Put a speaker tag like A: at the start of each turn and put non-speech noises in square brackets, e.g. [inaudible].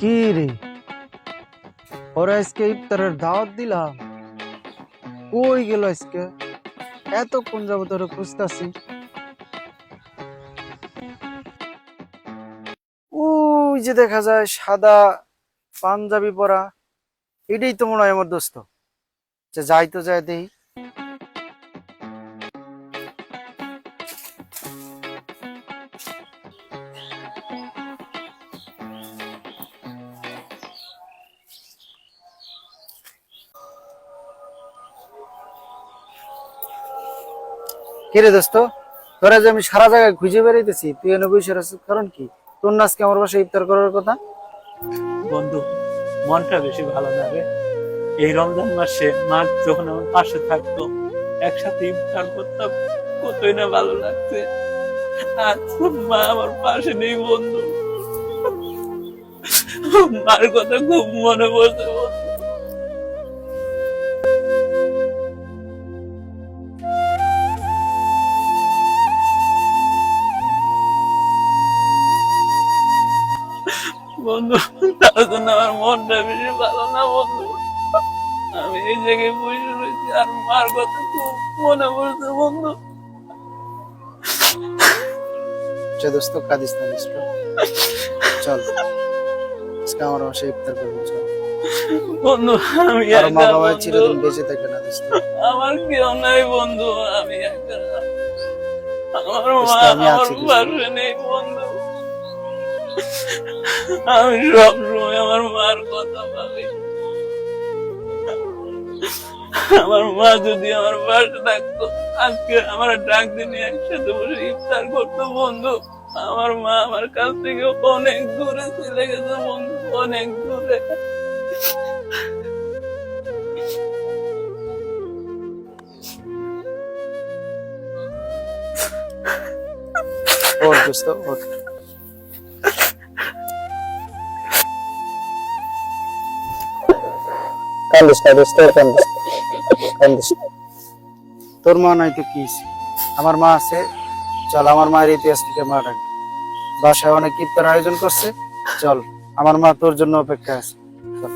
A: কি রে? ওরা আজকে ইফতারের দাওয়াত দিলাম কই গেল আজকে? এতক্ষণ যাবত ওরা খুঁজতাছি। ওই যে দেখা যায় সাদা পাঞ্জাবি পরা, এটাই তো মনে হয় আমার দোস্ত। যে যাই তো যাই দেই কিরে দোস্ত? তোরা যে আমি সারা জায়গায় খুঁজে বেড়াইতেছি, তুই এনে বসে কারণ কি? তোর না আজকে আমার বাসায় ইফতার করার কথা?
B: বন্ধু, মনটা বেশি ভালো না রে। এই রমজান মাসে মা যখন আমার পাশে থাকতো, একসাথে ইফতার করতাম, কতই না ভালো লাগছে। আজ মা আমার পাশে নেই বন্ধু। মার কথা খুব মনে পড়ছে বন্ধু। তার জন্য আমার মনটা বেশি ভালো না বন্ধু। আমি এই জায়গায় বসে রয়েছি আর মার কথা খুব মনে পড়ছে বন্ধু।
A: সে দোস্ত কাঁদিস না চল আজকে আমার বাসায় ইফতার করব চল।
B: বন্ধু আমি
A: আর মা বাবা চিরদিন বেঁচে থাকে না দোস্ত।
B: আমার কেউ নাই বন্ধু আমি একা। আমার মা আমার পাশে নেই বন্ধু। [laughs] আমি সব সময় আমার মার কথা ভাবি। আমার মা যদি আমার পাশে থাকতো, আজকে আমার ডাক দিনে একসাথে বসে ইফতার করতো, বন্ধু। আমার মা আমার কাছ থেকে অনেক দূরে চলে গেছে, বন্ধু, অনেক দূরে।
A: ওর দোস্ত, ওর।
C: কান্দিস না দোস্ত
A: তোর মা নাই তো কি আমার মা আছে, চল, আমার মায়ের ইতিহাস থেকে মা ডাক। বাসায় অনেক ইফতার আয়োজন করছে, চল, আমার মা তোর জন্য অপেক্ষা আছে। চল।